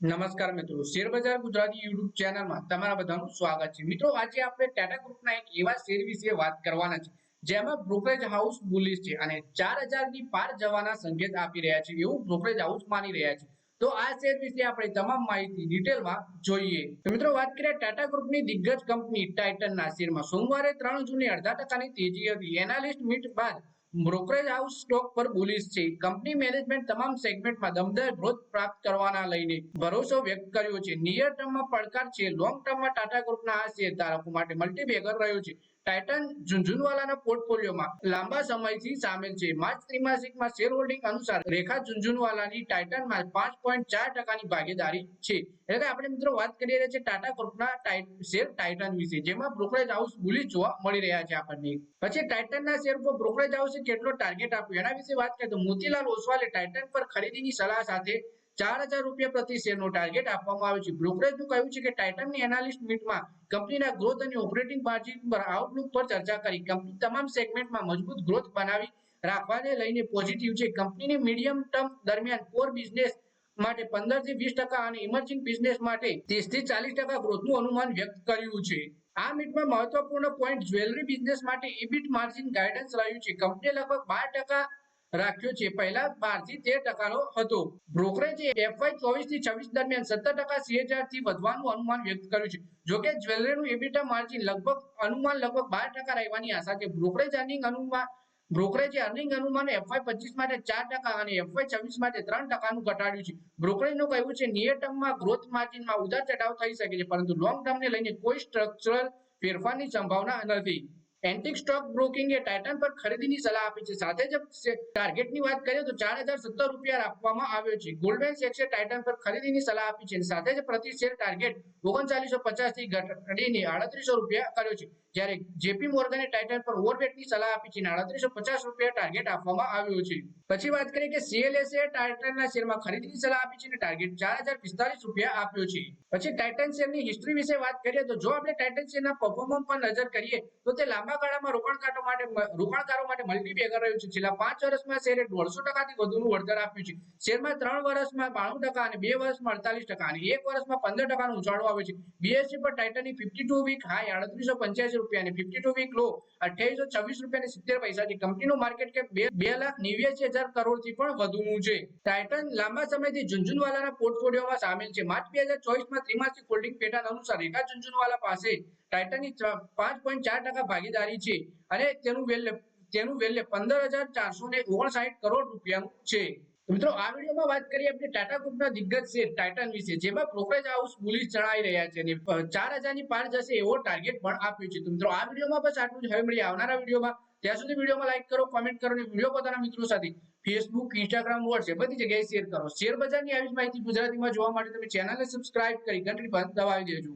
નમસ્કાર મિત્રો. શેરબજાર ગુજરાતી યુટ્યુબ ચેનલમાં તમારા બધાનું સ્વાગત છે. મિત્રો, આજે આપણે ટાટા ગ્રુપના એક એવા શેર વિશે વાત કરવાના છે, જેમાં બ્રોકરેજ હાઉસ બુલિશ છે અને ચારની પાર જવાના સંકેત આપી રહ્યા છે, એવું બ્રોકરેજ હાઉસ માની રહ્યા છે. તો આ શેર વિશે આપણે તમામ માહિતી ડિટેલમાં જોઈએ. તો મિત્રો, વાત કરીએ ટાટા ગ્રુપની દિગ્ગજ કંપની ટાઇટનના શેરમાં. સોમવારે ત્રણ જૂને અડધા ટકાની તેજી હતી. એનાલિસ્ટ મીટ બાદ બ્રોકરેજ હાઉસ સ્ટોક પર બુલિશ છે. કંપની મેનેજમેન્ટ તમામ સેગમેન્ટમાં દમદાર ગ્રોથ પ્રાપ્ત કરવાના લઈને ભરોસો વ્યક્ત કર્યો છે. નિયર ટર્મમાં પડકાર છે. લોંગ ટર્મમાં ટાટા ગ્રુપના આ શેર ધારકો માટે મલ્ટીબેગર રહ્યો છે. ટાઇટન ઝુંઝુનવાલાના પોર્ટફોલિયોમાં લાંબા સમયથી સામેલ છે. માર્ચ ત્રિમાસિકમાં શેર હોલ્ડિંગ અનુસાર રેખા ઝુંઝુનવાલાની ટાઇટનમાં પાંચ પોઈન્ટ ચાર ટકાની ભાગીદારી છે. એટલે આપણે મિત્રો વાત કરી રહ્યા છીએ ટાટા ગ્રુપના શેર ટાઇટન વિશે, જેમાં બ્રોકરેજ હાઉસ બુલી જોવા મળી રહ્યા છે આપણને. પછી ટાઇટનના શેર પર બ્રોકરેજ હાઉસે કેટલો ટાર્ગેટ આપ્યો? એના વિશે વાત કરીએ તો મોતીલાલ ઓસવાલે ટાઇટન પર ખરીદીની સલાહ સાથે ચાર હજાર રૂપિયા પ્રતિ શેરનો ટાર્ગેટ આપવામાં આવ્યો છે. બ્રોકરેજનું કહ્યું છે કે ટાઇટનની એનાલિસ્ટ મીટમાં કંપનીના ગ્રોથ અને ઓપરેટિંગ માર્જિન પર આઉટલુક પર ચર્ચા કરી. કંપની તમામ સેગમેન્ટમાં મજબૂત ગ્રોથ બનાવી રાખવાને લઈને પોઝિટિવ છે. કંપનીની મીડિયમ ટર્મ દરમિયાન કોર બિઝનેસ માટે પંદરથી વીસ ટકા અને ઇમર્જિંગ બિઝનેસ માટે ત્રીસથી ચાલીસ ટકા ગ્રોથનું અનુમાન વ્યક્ત કર્યું છે. આ મીટમાં મહત્વપૂર્ણ પોઈન્ટ જ્વેલરી બિઝનેસ માટે ઇબિટ માર્જિન ગાઈડન્સ રહ્યું છે. કંપનીએ લગભગ બાર ટકા રાખ્યો છે. પહેલા બારથી તેર ટકાનો હતો. બ્રોકરેજે એફવાય ચોવીસથી છવ્વીસ દરમિયાન સત્તર ટકા સીએચઆરથી વધવાનું અનુમાન વ્યક્ત કર્યું છે. જોકે જ્વેલરીનું એબીટા માર્જિન લગભગ અનુમાન લગભગ બાર ટકા રહેવાની આશા છે. બ્રોકરેજ અર્નિંગ અનુમાન બ્રોકરેજ અર્નિંગ અનુમાન એફવાય પચીસ માટે ચાર ટકા અને એફવાય છવ્વીસ માટે ત્રણ ટકાનું ઘટાડ્યું છે. બ્રોકરેજનું કહેવું છે નિયર ટર્મમાં ગ્રોથ માર્જિનમાં ઉતાર ચઢાવ થઈ શકે છે, પરંતુ લોંગ ટર્મને લઈને કોઈ સ્ટ્રક્ચરલ ફેરફારની સંભાવના નથી. એન્ટિક સ્ટોક બ્રોકિંગે ટાઇટન પર ખરીદીની સલાહ આપી છે. સાથે જ ટાર્ગેટની વાત કરીએ તો ચાર હજાર સત્તર રૂપિયા આપવામાં આવ્યો છે. ગોલ્ડમેન સેક્સે ટાઇટન પર ખરીદીની સલાહ આપી છે. સાથે જ પ્રતિ શેર ટાર્ગેટ ઓગણચાલીસો પચાસથી ઘટીને આડત્રીસો રૂપિયા કર્યો છે. જ્યારે જેપી મોર્ગને ટાઇટન પર ઓવરવેટની સલાહ આપી છે આડત્રીસો પચાસ રૂપિયા ટાર્ગેટ આપવામાં આવ્યો છે. પછી વાત કરીએ કે સીએલએસએ ટાઇટનના શેરમાં ખરીદીની સલાહ આપી છે અને ટાર્ગેટ ચાર હજાર પિસ્તાલીસ રૂપિયા આપ્યો છે. પછી ટાઇટન શેરની હિસ્ટ્રી વિશે વાત કરીએ તો જો આપણે ટાઇટન શેરના પરફોર્મન્સ પર નજર કરીએ તો તે લાંબા ગાળામાં રોકાણકારો માટે રોકાણકારો માટે મલ્ટીબેગર રહ્યું છે. છેલ્લા પાંચ વર્ષમાં શેરે દોઢસો ટકાથી વધુનું વળતર આપ્યું છે. શેરમાં ત્રણ વર્ષમાં બાણું ટકા અને બે વર્ષમાં અડતાલીસ ટકા અને એક વર્ષમાં પંદર ટકાનો ઉછાળો આવ્યો છે. બીએસસી પર ટાઇટનની ફિફ્ટી ટુ વીક હાઈ અડત્રીસો પંચ્યાસી રૂપિયા અને ફિફ્ટી ટુ વીક લો અઠ્યાવીસો છવ્વીસ રૂપિયા અને સિત્તેર પૈસા છે. કંપનીનું માર્કેટ કેપ બે લાખ નેવ્યાસી હજાર કરોડથી પણ વધુનું છે. ટાઇટન લાંબા સમયથી ઝુંઝુનવાલાના પોર્ટફોલિયોમાં સામેલ છે. માર્ચ બે હજાર ચોવીસમાં ત્રિમાસિક હોલ્ડિંગ પેટર્ન અનુસાર રેખા ઝુંઝુનવાલા પાસે ટાઇટનની પાંચ પોઈન્ટ ચાર ટકા ભાગીદારી છે અને તેનું વેલ્ય તેનું વેલ્ય પંદર હજાર ચારસો ને ઓગણસાઠ કરોડ રૂપિયાનું છે. મિત્રો, આ વિડીયોમાં વાત કરીએ આપણે ટાટા ગ્રુપના દિગ્ગજ શેર ટાઇટન વિશે, જેમાં બ્રોકરેજ હાઉસ બુલિશ જણાઈ રહ્યા છે અને ચાર હજારની પાર જશે એવો ટાર્ગેટ પણ આપ્યું છે. તો મિત્રો, આ વિડીયોમાં બસ આટલું જ. હવે મળીએ આવનારા વિડીયોમાં. ત્યાં સુધી વિડીયોમાં લાઈક કરો, કોમેન્ટ કરો અને વીડિયો પોતાના મિત્રો સાથે ફેસબુક ઇન્સ્ટાગ્રામ વોટ્સએપ બધી જગ્યાએ શેર કરો. શેર બજારની આવી જ માહિતી ગુજરાતીમાં જોવા માટે તમે ચેનલને સબસ્ક્રાઇબ કરી ઘંટડી બંધ દબાવી દેજો.